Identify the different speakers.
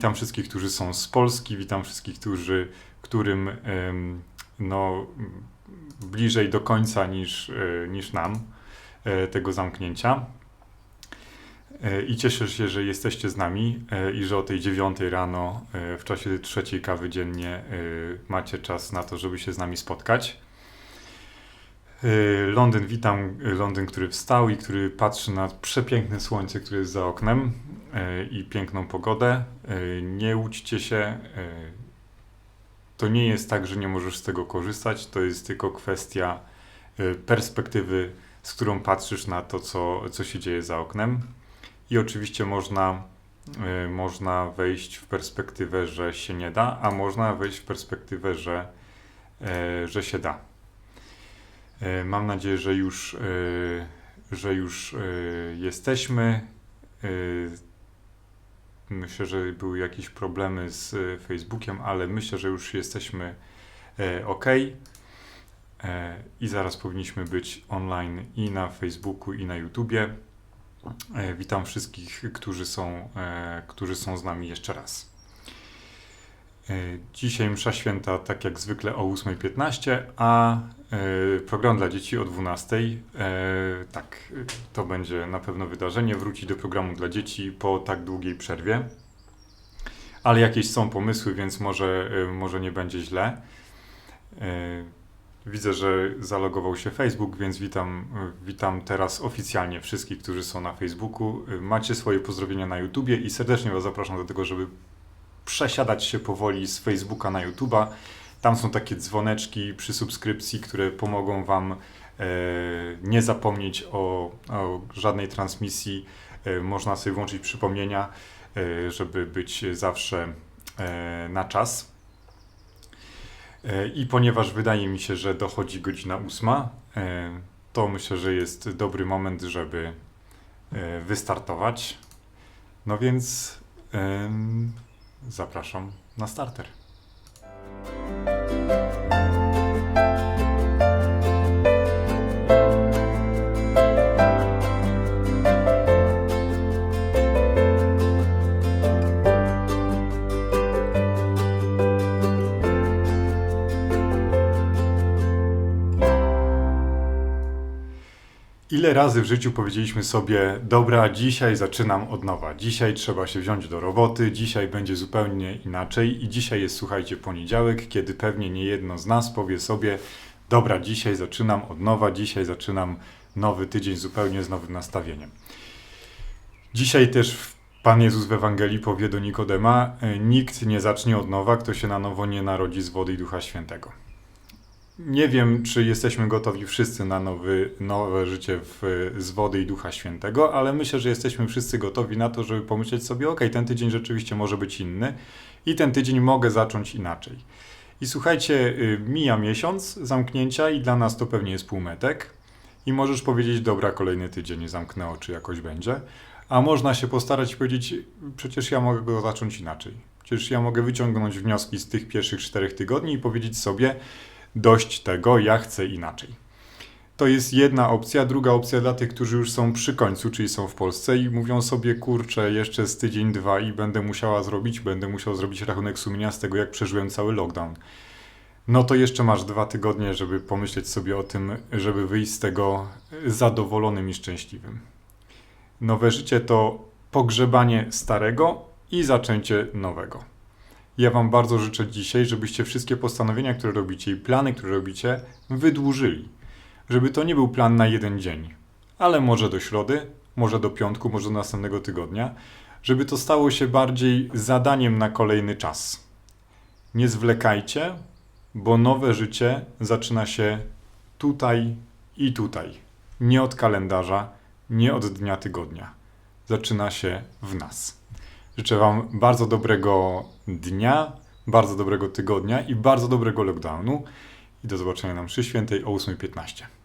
Speaker 1: Witam wszystkich, którzy są z Polski, witam wszystkich, którzy, którym no, bliżej do końca niż, e, niż nam e, tego zamknięcia. E, I cieszę się, że jesteście z nami i że o tej dziewiątej rano w czasie trzeciej kawy dziennie macie czas na to, żeby się z nami spotkać. E, Londyn, witam e, Londyn, który wstał i który patrzy na przepiękne słońce, które jest za oknem e, i piękną pogodę. Nie łudźcie się. To nie jest tak, że nie możesz z tego korzystać. To jest tylko kwestia perspektywy, z którą patrzysz na to, co, co się dzieje za oknem. I oczywiście można, można wejść w perspektywę, że się nie da, a można wejść w perspektywę, że, że się da. E, Mam nadzieję, że już, e, że już e, jesteśmy. Myślę, że były jakieś problemy z Facebookiem, ale myślę, że już jesteśmy ok. I zaraz powinniśmy być online i na Facebooku, i na YouTubie. Witam wszystkich, którzy są, którzy są z nami jeszcze raz. Dzisiaj msza święta, tak jak zwykle o 8.15, a program dla dzieci o 12.00. E, Tak, e, to będzie na pewno wydarzenie. Wróci do programu dla dzieci po tak długiej przerwie. Ale jakieś są pomysły, więc może, e, może nie będzie źle. E, Widzę, że zalogował się Facebook, więc witam, e, witam teraz oficjalnie wszystkich, którzy są na Facebooku. E, Macie swoje pozdrowienia na YouTubie i serdecznie Was zapraszam do tego, żeby przesiadać się powoli z Facebooka na YouTube'a. Tam są takie dzwoneczki przy subskrypcji, które pomogą Wam e, nie zapomnieć o, o żadnej transmisji. E, można sobie włączyć przypomnienia, e, żeby być zawsze na czas. I ponieważ wydaje mi się, że dochodzi godzina ósma, to myślę, że jest dobry moment, żeby wystartować. No więc zapraszam na starter. Ile razy w życiu powiedzieliśmy sobie, dobra, dzisiaj zaczynam od nowa, dzisiaj trzeba się wziąć do roboty, dzisiaj będzie zupełnie inaczej i dzisiaj jest, słuchajcie, poniedziałek, kiedy pewnie nie jedno z nas powie sobie, dobra, dzisiaj zaczynam od nowa, dzisiaj zaczynam nowy tydzień zupełnie z nowym nastawieniem. Dzisiaj też Pan Jezus w Ewangelii powie do Nikodema, nikt nie zacznie od nowa, kto się na nowo nie narodzi z wody i Ducha Świętego. Nie wiem, czy jesteśmy gotowi wszyscy na nowy, nowe życie w, z wody i Ducha Świętego, ale myślę, że jesteśmy wszyscy gotowi na to, żeby pomyśleć sobie, ok, ten tydzień rzeczywiście może być inny i ten tydzień mogę zacząć inaczej. I słuchajcie, y, mija miesiąc zamknięcia i dla nas to pewnie jest półmetek i możesz powiedzieć, dobra, kolejny tydzień, zamknę oczy, jakoś będzie. A można się postarać i powiedzieć, przecież ja mogę go zacząć inaczej. Przecież ja mogę wyciągnąć wnioski z tych pierwszych czterech tygodni i powiedzieć sobie, dość tego, ja chcę inaczej. To jest jedna opcja. Druga opcja dla tych, którzy już są przy końcu, czyli są w Polsce i mówią sobie, kurczę, jeszcze z tydzień, dwa i będę musiała zrobić, będę musiał zrobić rachunek sumienia z tego, jak przeżyłem cały lockdown. No to jeszcze masz dwa tygodnie, żeby pomyśleć sobie o tym, żeby wyjść z tego zadowolonym i szczęśliwym. Nowe życie to pogrzebanie starego i zaczęcie nowego. Ja Wam bardzo życzę dzisiaj, żebyście wszystkie postanowienia, które robicie i plany, które robicie, wydłużyli. Żeby to nie był plan na jeden dzień, ale może do środy, może do piątku, może do następnego tygodnia, żeby to stało się bardziej zadaniem na kolejny czas. Nie zwlekajcie, bo nowe życie zaczyna się tutaj i tutaj. Nie od kalendarza, nie od dnia tygodnia. Zaczyna się w nas. Życzę Wam bardzo dobrego dnia, bardzo dobrego tygodnia i bardzo dobrego lockdownu. I do zobaczenia na mszy świętej o 8.15.